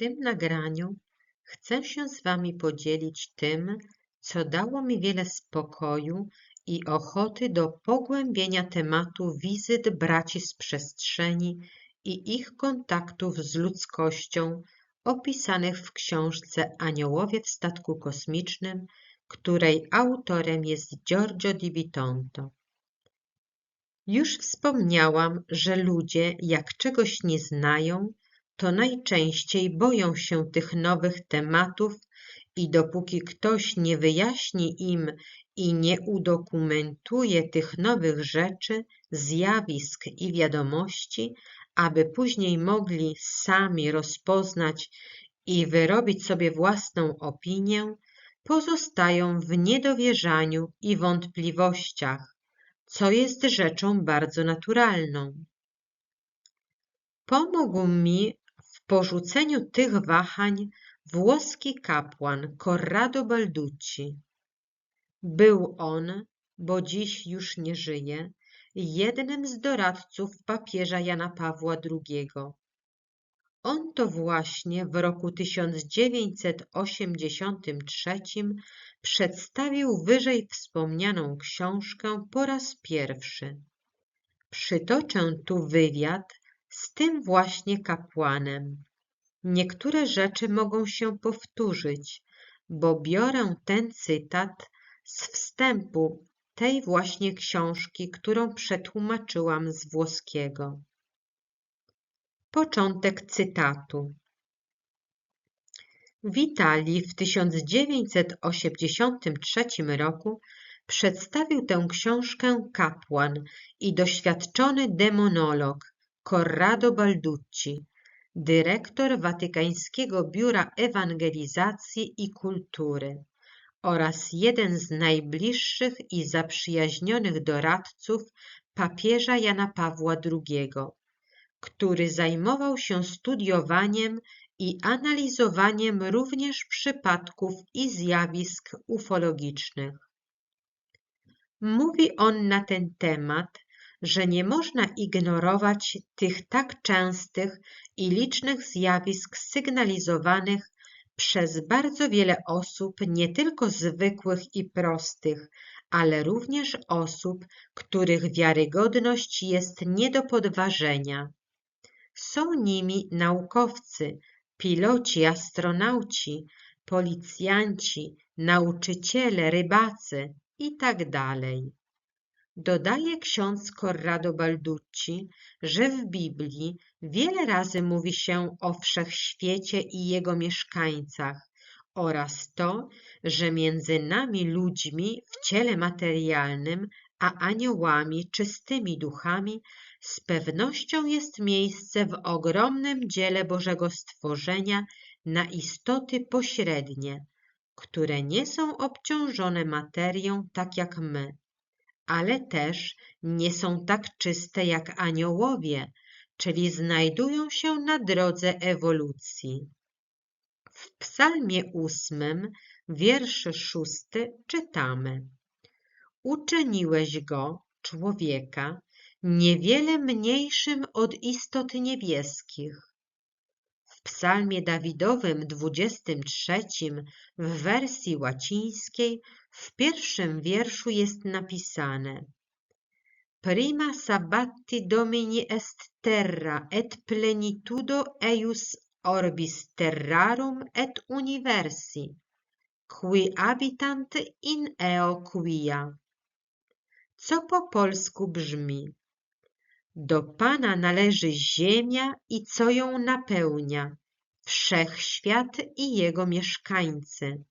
tym nagraniu chcę się z Wami podzielić tym, co dało mi wiele spokoju i ochoty do pogłębienia tematu wizyt braci z przestrzeni i ich kontaktów z ludzkością opisanych w książce Aniołowie w statku kosmicznym, której autorem jest Giorgio Di Vitonto. Już wspomniałam, że ludzie, jak czegoś nie znają, to najczęściej boją się tych nowych tematów i dopóki ktoś nie wyjaśni im i nie udokumentuje tych nowych rzeczy, zjawisk i wiadomości, aby później mogli sami rozpoznać i wyrobić sobie własną opinię, pozostają w niedowierzaniu i wątpliwościach, co jest rzeczą bardzo naturalną. Pomógł mi porzuceniu tych wahań włoski kapłan Corrado Balducci. Był on, bo dziś już nie żyje, jednym z doradców papieża Jana Pawła II. On to właśnie w roku 1983 przedstawił wyżej wspomnianą książkę po raz pierwszy. Przytoczę tu wywiad z tym właśnie kapłanem. Niektóre rzeczy mogą się powtórzyć, bo biorę ten cytat z wstępu tej właśnie książki, którą przetłumaczyłam z włoskiego. Początek cytatu. Witali w 1983 roku przedstawił tę książkę kapłan i doświadczony demonolog Corrado Balducci, dyrektor Watykańskiego Biura Ewangelizacji i Kultury oraz jeden z najbliższych i zaprzyjaźnionych doradców papieża Jana Pawła II, który zajmował się studiowaniem i analizowaniem również przypadków i zjawisk ufologicznych. Mówi on na ten temat, że nie można ignorować tych tak częstych i licznych zjawisk sygnalizowanych przez bardzo wiele osób, nie tylko zwykłych i prostych, ale również osób, których wiarygodność jest nie do podważenia. Są nimi naukowcy, piloci, astronauci, policjanci, nauczyciele, rybacy itd. Dodaje ksiądz Corrado Balducci, że w Biblii wiele razy mówi się o wszechświecie i jego mieszkańcach oraz to, że między nami ludźmi w ciele materialnym a aniołami czystymi duchami z pewnością jest miejsce w ogromnym dziele Bożego stworzenia na istoty pośrednie, które nie są obciążone materią tak jak my, ale też nie są tak czyste jak aniołowie, czyli znajdują się na drodze ewolucji. W psalmie ósmym, wiersz szósty czytamy Uczyniłeś go, człowieka, niewiele mniejszym od istot niebieskich. W psalmie Dawidowym 23 w wersji łacińskiej w pierwszym wierszu jest napisane Prima sabbati domini est terra et plenitudo eius orbis terrarum et universi, qui habitant in eo quia. Co po polsku brzmi do Pana należy ziemia i co ją napełnia, wszechświat i jego mieszkańcy.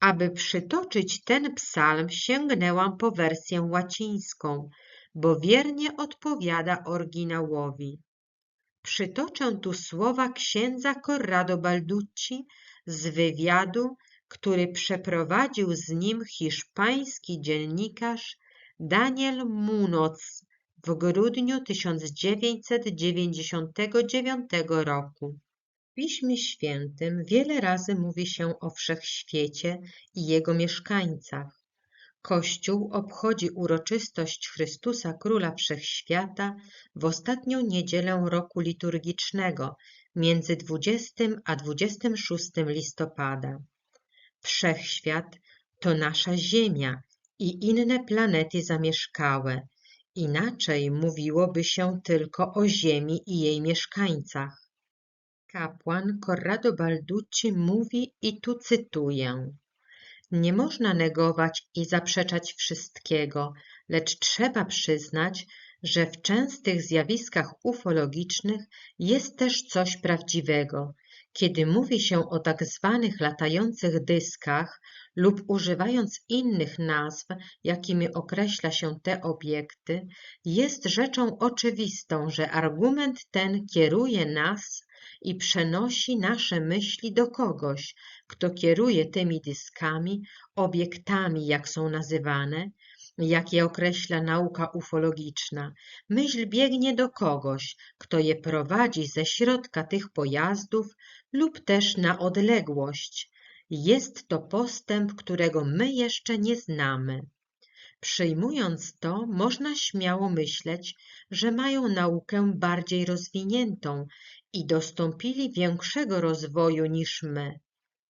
Aby przytoczyć ten psalm, sięgnęłam po wersję łacińską, bo wiernie odpowiada oryginałowi. Przytoczę tu słowa księdza Corrado Balducci z wywiadu, który przeprowadził z nim hiszpański dziennikarz Daniel Munoz w grudniu 1999 roku. W Piśmie Świętym wiele razy mówi się o wszechświecie i jego mieszkańcach. Kościół obchodzi uroczystość Chrystusa Króla Wszechświata w ostatnią niedzielę roku liturgicznego między 20 a 26 listopada. Wszechświat to nasza Ziemia i inne planety zamieszkałe, inaczej mówiłoby się tylko o Ziemi i jej mieszkańcach. Kapłan Corrado Balducci mówi i tu cytuję nie można negować i zaprzeczać wszystkiego, lecz trzeba przyznać, że w częstych zjawiskach ufologicznych jest też coś prawdziwego. Kiedy mówi się o tak zwanych latających dyskach lub używając innych nazw, jakimi określa się te obiekty, jest rzeczą oczywistą, że argument ten kieruje nas i przenosi nasze myśli do kogoś, kto kieruje tymi dyskami, obiektami, jak są nazywane, jak je określa nauka ufologiczna. Myśl biegnie do kogoś, kto je prowadzi ze środka tych pojazdów lub też na odległość. Jest to postęp, którego my jeszcze nie znamy. Przyjmując to, można śmiało myśleć, że mają naukę bardziej rozwiniętą i dostąpili większego rozwoju niż my.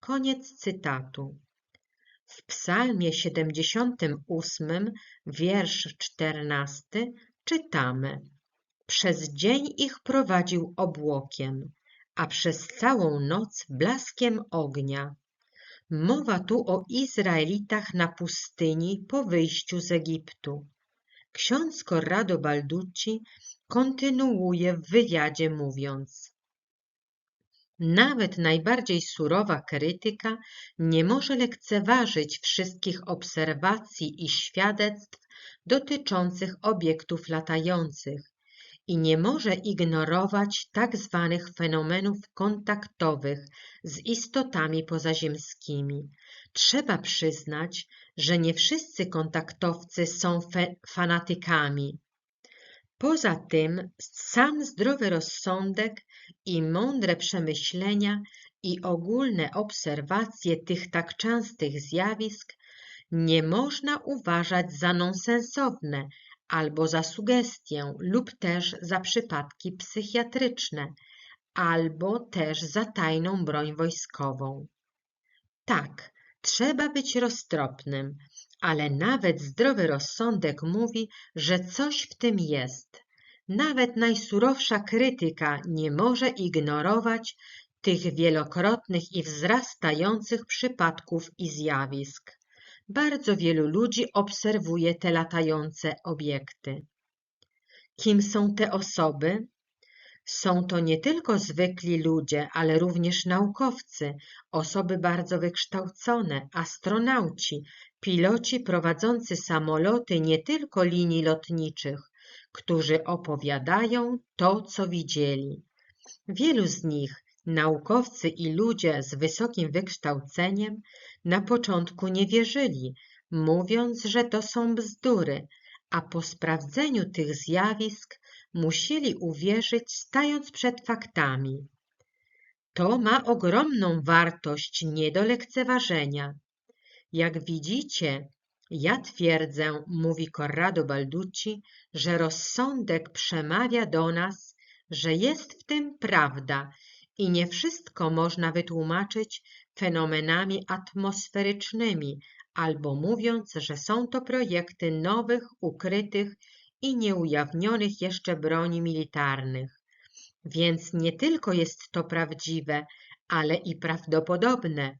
Koniec cytatu. W psalmie 78, wiersz 14 czytamy Przez dzień ich prowadził obłokiem, a przez całą noc blaskiem ognia. Mowa tu o Izraelitach na pustyni po wyjściu z Egiptu. Ksiądz Corrado Balducci kontynuuje w wywiadzie mówiąc nawet najbardziej surowa krytyka nie może lekceważyć wszystkich obserwacji i świadectw dotyczących obiektów latających i nie może ignorować tak zwanych fenomenów kontaktowych z istotami pozaziemskimi. Trzeba przyznać, że nie wszyscy kontaktowcy są fanatykami. Poza tym sam zdrowy rozsądek i mądre przemyślenia i ogólne obserwacje tych tak częstych zjawisk nie można uważać za nonsensowne albo za sugestię lub też za przypadki psychiatryczne, albo też za tajną broń wojskową. Tak, trzeba być roztropnym, ale nawet zdrowy rozsądek mówi, że coś w tym jest. Nawet najsurowsza krytyka nie może ignorować tych wielokrotnych i wzrastających przypadków i zjawisk. Bardzo wielu ludzi obserwuje te latające obiekty. Kim są te osoby? Są to nie tylko zwykli ludzie, ale również naukowcy, osoby bardzo wykształcone, astronauci, piloci prowadzący samoloty nie tylko linii lotniczych, którzy opowiadają to, co widzieli. Wielu z nich, naukowcy i ludzie z wysokim wykształceniem, na początku nie wierzyli, mówiąc, że to są bzdury, a po sprawdzeniu tych zjawisk musieli uwierzyć, stając przed faktami. To ma ogromną wartość nie do lekceważenia. Jak widzicie, ja twierdzę, mówi Corrado Balducci, że rozsądek przemawia do nas, że jest w tym prawda i nie wszystko można wytłumaczyć fenomenami atmosferycznymi, albo mówiąc, że są to projekty nowych, ukrytych i nieujawnionych jeszcze broni militarnych. Więc nie tylko jest to prawdziwe, ale i prawdopodobne,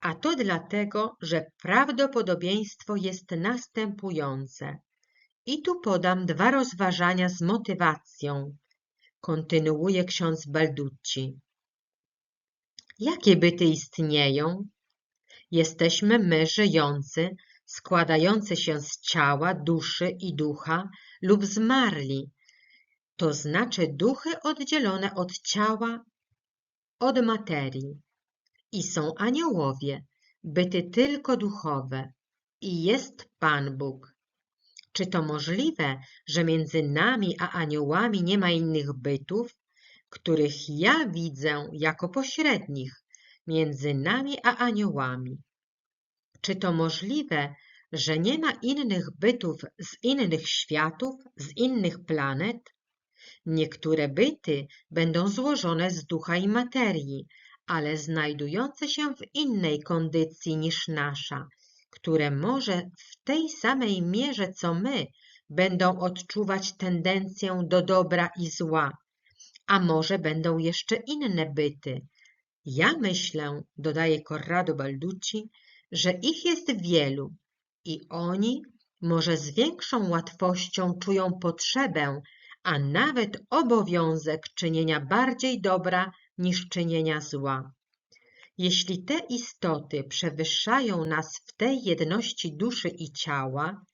a to dlatego, że prawdopodobieństwo jest następujące. I tu podam dwa rozważania z motywacją. Kontynuuje ksiądz Balducci. Jakie byty istnieją? Jesteśmy my żyjący, składający się z ciała, duszy i ducha lub zmarli, to znaczy duchy oddzielone od ciała, od materii. I są aniołowie, byty tylko duchowe. I jest Pan Bóg. Czy to możliwe, że między nami a aniołami nie ma innych bytów, których ja widzę jako pośrednich między nami a aniołami? Czy to możliwe, że nie ma innych bytów z innych światów, z innych planet? Niektóre byty będą złożone z ducha i materii, ale znajdujące się w innej kondycji niż nasza, które może w tej samej mierze co my będą odczuwać tendencję do dobra i zła, a może będą jeszcze inne byty. Ja myślę, dodaje Corrado Balducci, że ich jest wielu i oni może z większą łatwością czują potrzebę, a nawet obowiązek czynienia bardziej dobra niż czynienia zła. Jeśli te istoty przewyższają nas w tej jedności duszy i ciała,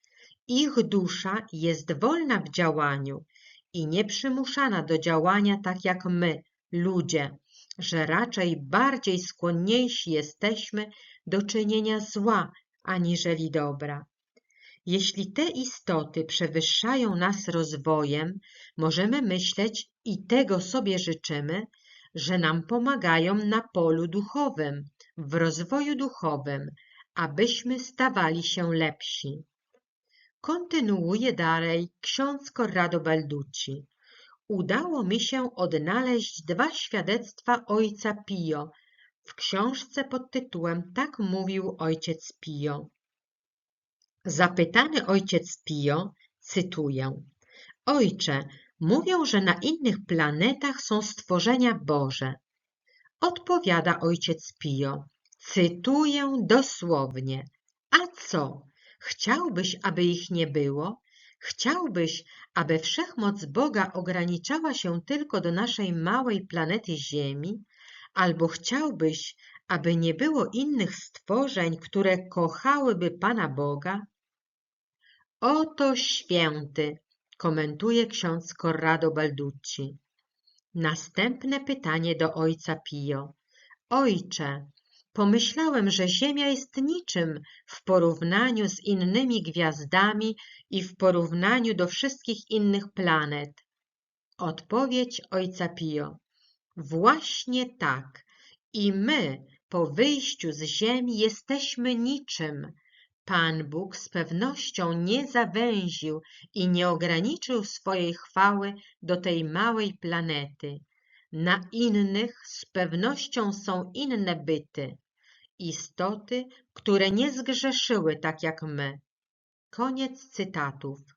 ich dusza jest wolna w działaniu i nieprzymuszana do działania tak jak my, ludzie, że raczej bardziej skłonniejsi jesteśmy do czynienia zła aniżeli dobra. Jeśli te istoty przewyższają nas rozwojem, możemy myśleć i tego sobie życzymy, że nam pomagają na polu duchowym, w rozwoju duchowym, abyśmy stawali się lepsi. Kontynuuje dalej ksiądz Corrado Balducci. Udało mi się odnaleźć dwa świadectwa ojca Pio w książce pod tytułem Tak mówił ojciec Pio. Zapytany ojciec Pio, cytuję, Ojcze, mówią, że na innych planetach są stworzenia Boże. Odpowiada ojciec Pio, cytuję dosłownie. A co? Chciałbyś, aby ich nie było? Chciałbyś, aby wszechmoc Boga ograniczała się tylko do naszej małej planety Ziemi? Albo chciałbyś, aby nie było innych stworzeń, które kochałyby Pana Boga? Oto święty, komentuje ksiądz Corrado Balducci. Następne pytanie do ojca Pio. Ojcze, pomyślałem, że Ziemia jest niczym w porównaniu z innymi gwiazdami i w porównaniu do wszystkich innych planet. Odpowiedź ojca Pio. Właśnie tak. I my, po wyjściu z Ziemi, jesteśmy niczym, Pan Bóg z pewnością nie zawęził i nie ograniczył swojej chwały do tej małej planety. Na innych z pewnością są inne byty, istoty, które nie zgrzeszyły tak jak my. Koniec cytatów.